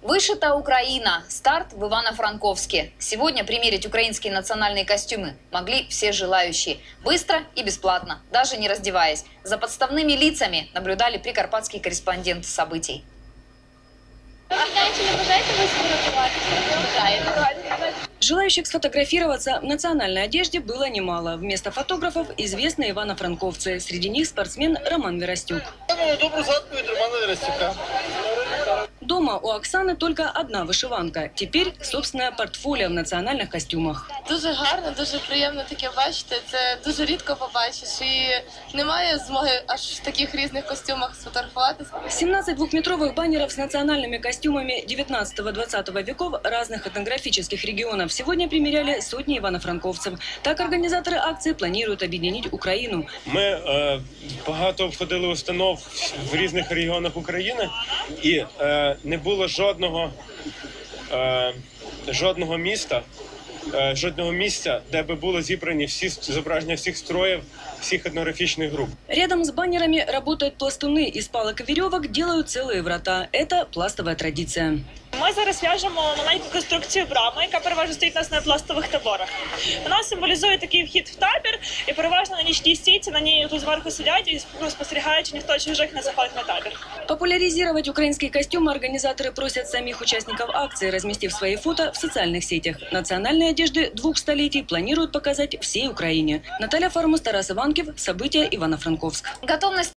Вышита Украина. Старт в Ивано-Франковске. Сегодня примерить украинские национальные костюмы могли все желающие. Быстро и бесплатно, даже не раздеваясь. За подставными лицами наблюдали прикарпатские корреспонденты событий. Желающих сфотографироваться в национальной одежде было немало. Вместо фотографов известные ивано-франковцы. Среди них спортсмен Роман Веростюк. Від Романа Верестюка. Дома у Оксаны только одна вышиванка. Теперь собственное портфолио в национальных костюмах. Дуже гарно, дуже приємно таке бачити. Це дуже рідко побачиш. І немає змоги аж в таких різних костюмах сфотографуватися. 17 двухметровых баннеров с национальными костюмами 19-20 веков разных этнографических регионов сегодня примеряли сотни ивано-франковцев. Так организаторы акции планируют объединить Украину. Ми е, багато обходили установ в різних регіонах України, і е, не було жодного, е, жодного міста, е, жодного місця, де би було зібрані всі зображення всіх строїв, всіх етнографічних груп. Рядом с баннерами работают пластуны. Из палок и веревок делают целые врата. Это пластовая традиция. Ми зараз в'яжемо маленьку конструкцію брами, яка переважно стоїть у нас на пластових таборах. Вона символізує такий вхід в табір, і переважно на нічній стійці на ній тут зверху сидять і ну, спостерігають, чи ніхто чужих не заходить на табір. Популяризировать украинские костюмы организаторы просят самих участников акции, разместив свои фото в социальных сетях. Национальные одежды двух столетий планируют показать всей Украине. Наталья Формус, Тарас Иванкив. События Ивано-Франковск. Готовность